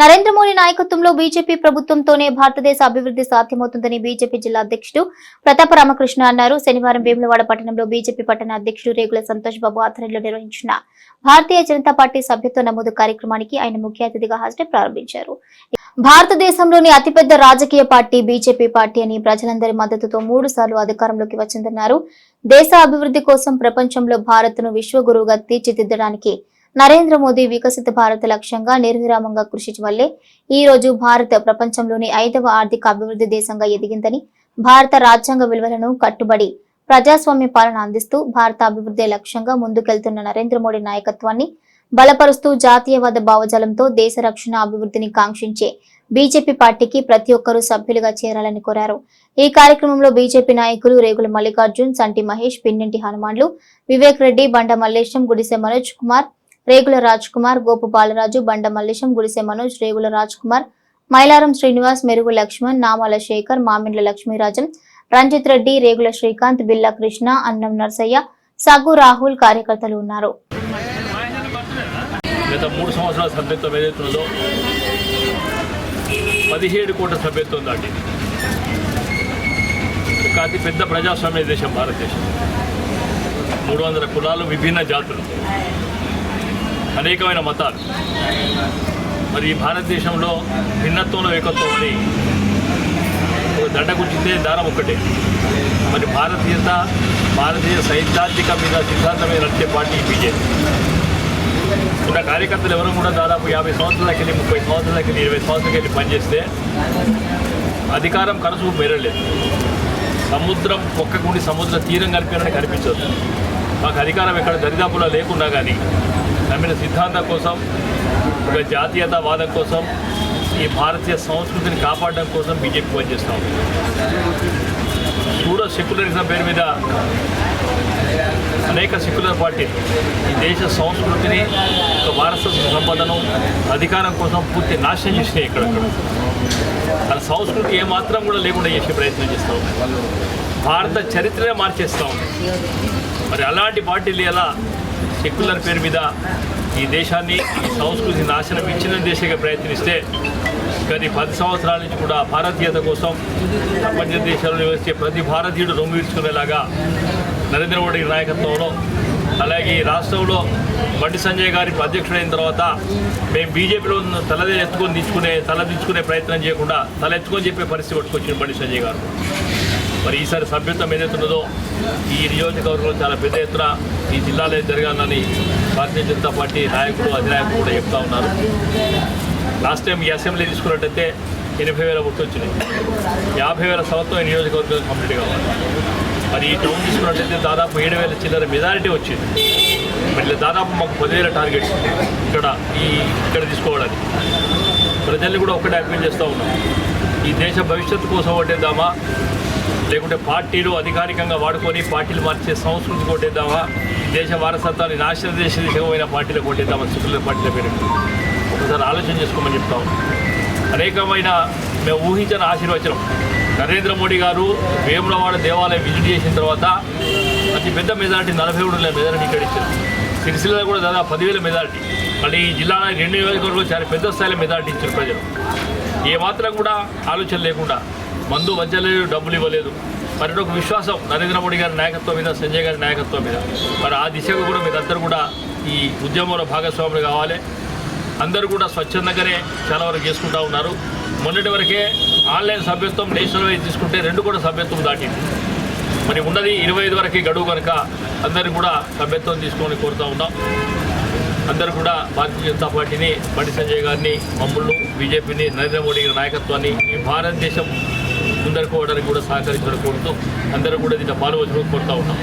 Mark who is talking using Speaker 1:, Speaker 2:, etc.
Speaker 1: నరేంద్ర మోడీ నాయకత్వంలో బీజేపీ ప్రభుత్వంతోనే భారతదేశ అభివృద్ధి సాధ్యమవుతుందని బీజేపీ జిల్లా అధ్యక్షుడు ప్రతాప రామకృష్ణ అన్నారు. శనివారం వేములవాడ పట్టణంలో బీజేపీ పట్టణ అధ్యక్షుడు రేగుల సంతోష్ బాబు ఆధ్వర్యంలో నిర్వహించిన భారతీయ జనతా పార్టీ సభ్యత్వ నమోదు కార్యక్రమానికి ఆయన ముఖ్య అతిథిగా హాజరై ప్రారంభించారు. భారతదేశంలోని అతిపెద్ద రాజకీయ పార్టీ బీజేపీ పార్టీ అని ప్రజలందరి మద్దతుతో మూడు సార్లు అధికారంలోకి వచ్చిందన్నారు. దేశ అభివృద్ధి కోసం ప్రపంచంలో భారత్ను విశ్వగురువుగా తీర్చిదిద్దడానికి నరేంద్ర మోదీ వికసిత భారత్ లక్ష్యంగా నిర్విరామంగా కృషి వల్లే ఈ రోజు భారత్ ప్రపంచంలోని ఐదవ ఆర్థిక అభివృద్ధి దేశంగా ఎదిగిందని భారత రాజ్యాంగ విలువలను కట్టుబడి ప్రజాస్వామ్య పాలన అందిస్తూ భారత అభివృద్ధి లక్ష్యంగా ముందుకెళ్తున్న నరేంద్ర మోడీ నాయకత్వాన్ని బలపరుస్తూ జాతీయవాద భావజాలంతో దేశ రక్షణ అభివృద్ధిని కాంక్షించే బీజేపీ పార్టీకి ప్రతి ఒక్కరూ సభ్యులుగా చేరాలని కోరారు. ఈ కార్యక్రమంలో బీజేపీ నాయకులు రేగుల మల్లికార్జున్ సంటి మహేష్ పిన్నింటి హనుమాన్లు వివేక్ రెడ్డి బండ మల్లేశం గుడిసె మనోజ్ కుమార్ రేగుల రాజ్ కుమార్ గోపు బాలరాజు బండ మల్లేశం గుడిసె మనోజ్ రేగుల రాజ్ కుమార్ మైలారం శ్రీనివాస్ మెరుగు లక్ష్మణ్ నామాల శేఖర్ మామిండ్ల లక్ష్మీరాజన్ రంజిత్ రెడ్డి రేగుల శ్రీకాంత్ బిల్లా కృష్ణ అన్నం నర్సయ్య సగ్గు రాహుల్ కార్యకర్తలు ఉన్నారు.
Speaker 2: గత మూడు సంవత్సరాల సభ్యత్వం ఏదైతే పదిహేడు కోట్ల సభ్యత్వం దాటింది అతి పెద్ద ప్రజాస్వామ్య దేశం భారతదేశం. మూడు వందల కులాలు విభిన్న జాతులు. అనేకమైన మతాలు. మరి భారతదేశంలో భిన్నత్వంలో ఏకత్వం అని ఒక దండ గుంచితే దారం ఒక్కటే. మరి భారతీయత భారతీయ సైద్ధాంతిక మీద సిద్ధాంతం మీద నడిచే పార్టీ బీజేపీ. ఉన్న కార్యకర్తలు ఎవరు కూడా దాదాపు యాభై సంవత్సరాలకి వెళ్ళి ముప్పై సంవత్సరాలకి వెళ్ళి ఇరవై సంవత్సరాలకి వెళ్ళి పనిచేస్తే అధికారం కనసు మెరలేదు సముద్రం ఒక్కకుండి సముద్ర తీరం కనిపించడానికి కనిపించదు. మాకు అధికారం ఎక్కడ దరిదాపులో లేకున్నా కానీ నమ్మిన సిద్ధాంతం కోసం ఒక జాతీయతావాదం కోసం ఈ భారతీయ సంస్కృతిని కాపాడడం కోసం బీజేపీ పనిచేస్తాం సూడో సెక్యులరిజం పేరు మీద అనేక సెక్యులర్ పార్టీలు ఈ దేశ సంస్కృతిని ఒక వారసత్వ సంపదను అధికారం కోసం పూర్తి నాశనం చేసినాయి ఇక్కడ తన సంస్కృతి ఏమాత్రం కూడా లేకుండా చేసే ప్రయత్నం చేస్తూ భారత చరిత్రనే మార్చేస్తూ మరి అలాంటి పార్టీలు ఎలా సెక్యులర్ పేరు మీద ఈ దేశాన్ని ఈ సంస్కృతి నాశనం ఇచ్చిన దేశంగా ప్రయత్నిస్తే గత పది సంవత్సరాల నుంచి కూడా భారతీయత కోసం ప్రపంచ దేశాల్లో వచ్చే ప్రతి భారతీయుడు రొమ్ము నరేంద్ర మోడీ నాయకత్వంలో అలాగే ఈ రాష్ట్రంలో బండి సంజయ్ గారి అధ్యక్షుడైన తర్వాత మేము బీజేపీలో ఉన్న తలదే ఎత్తుకొని దించుకునే తలదించుకునే ప్రయత్నం చేయకుండా తల ఎత్తుకొని చెప్పే పరిస్థితి పట్టుకొచ్చింది బండి సంజయ్ గారు. మరి ఈసారి సభ్యత్వం ఏదైతే ఉన్నదో ఈ నియోజకవర్గంలో చాలా పెద్ద ఎత్తున ఈ జిల్లాలో జరగాలని భారతీయ జనతా పార్టీ నాయకులు అధినాయకులు కూడా చెప్తా ఉన్నారు. లాస్ట్ టైం ఈ అసెంబ్లీ తీసుకున్నట్టయితే ఎనభై వేల ఓట్లు వచ్చినాయి. యాభై వేల సంవత్సరం ఈ నియోజకవర్గం కంప్లీట్ కావాలి. మరి ఈ టౌన్ తీసుకున్నట్టయితే దాదాపు ఏడు వేల చిల్లర మెజారిటీ వచ్చింది. మరి దాదాపు మాకు పదివేల టార్గెట్స్ ఇక్కడ ఈ ఇక్కడ తీసుకోవడానికి. ప్రజల్ని కూడా ఒకటే అప్పీల్ చేస్తూ ఉన్నాం. ఈ దేశ భవిష్యత్తు కోసం ఓటేద్దామా? లేకుంటే పార్టీలు అధికారికంగా వాడుకొని పార్టీలు మార్చే సంస్కృతి కొట్టేద్దామా? దేశ వారసత్వాన్ని నాశన దేశ దిశమైన పార్టీలు కొట్టేద్దామా? సెక్యులర్ పార్టీల పేరు ఒకసారి ఆలోచన చేసుకోమని చెప్తాం. అనేకమైన మేము ఊహించిన ఆశీర్వచనం. నరేంద్ర మోడీ గారు వేములవాడ దేవాలయం విజిట్ చేసిన తర్వాత అతి పెద్ద మెజారిటీ నలభై మూడు వేల మెజారిటీ ఇక్కడ ఇచ్చారు. సిరిసిల్లలో కూడా దాదాపు పదివేల మెజారిటీ. మళ్ళీ ఈ జిల్లాలో రెండు నియోజకవర్గంలో చాలా పెద్ద స్థాయిలో మెజారిటీ ఇచ్చారు ప్రజలు. ఏమాత్రం కూడా ఆలోచన లేకుండా మందు వంచలేదు డబ్బులు ఇవ్వలేదు. మరి ఒక విశ్వాసం నరేంద్ర మోడీ గారి నాయకత్వం మీద సంజయ్ గారి నాయకత్వం మీద. మరి ఆ దిశగా కూడా మీరందరూ కూడా ఈ ఉద్యమంలో భాగస్వాములు కావాలి. అందరూ కూడా స్వచ్ఛందంగానే చాలా వరకు చేసుకుంటా ఉన్నారు. మొన్నటి వరకే ఆన్లైన్ సభ్యత్వం నేషనల్ వైజ్ తీసుకుంటే రెండు కూడా సభ్యత్వం దాటింది. మరి ఉన్నది ఇరవై ఐదు వరకు గడువు కనుక అందరూ కూడా సభ్యత్వం తీసుకొని కోరుతూ ఉన్నాం. అందరూ కూడా భారతీయ జనతా పార్టీని బండి సంజయ్ గారిని మమ్మల్ని బీజేపీని నరేంద్ర మోడీ గారి నాయకత్వాన్ని ఈ భారతదేశం ముందరుకోవడానికి కూడా సహకరించడం కోరుతూ అందరూ కూడా దీంట్లో పాల్గొనడం కోరుతా ఉన్నాం.